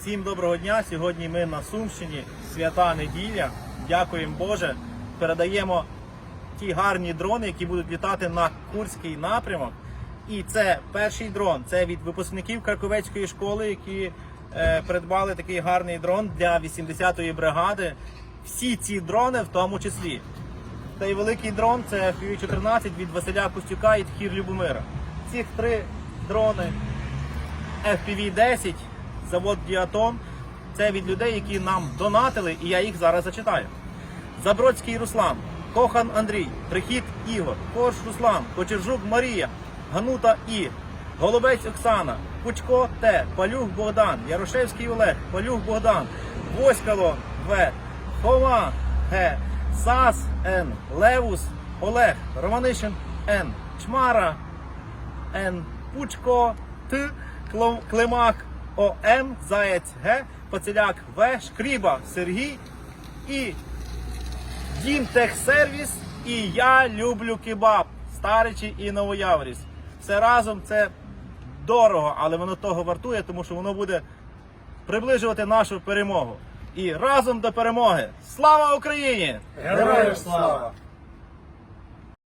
Всім доброго дня. Сьогодні ми на Сумщині, свята неділя. Дякуємо Боже. Передаємо ті гарні дрони, які будуть літати на Курський напрямок. І це перший дрон. Це від випускників Краковецької школи, які е, придбали такий гарний дрон для 80-ї бригади. Всі ці дрони, в тому числі. Цей великий дрон це FPV-14 від Василя Костюка і Тхір Любомира. Цих три дрони FPV-10, завод Діатом. Це від людей, які нам донатили, і я їх зараз зачитаю. Забродський Руслан, Кохан Андрій, Прихід Ігор, Корж Руслан, Кочержук Марія, Ганута І, Голубець Оксана, Пучко Т, Палюх Богдан, Ярошевський Олег, Палюх Богдан, Воськало В, Хова Г, Сас Н, Левус Олег, Романишин Н, Чмара Н. Пучко Т. Климак ОМ, Заєць Г. Поціляк В. Шкріба Сергій і Дім Техсервіс і Я люблю кебаб. Старичі і Новояворівськ. Все разом це дорого, але воно того вартує, тому що воно буде приближувати нашу перемогу. І разом до перемоги. Слава Україні! Героям слава!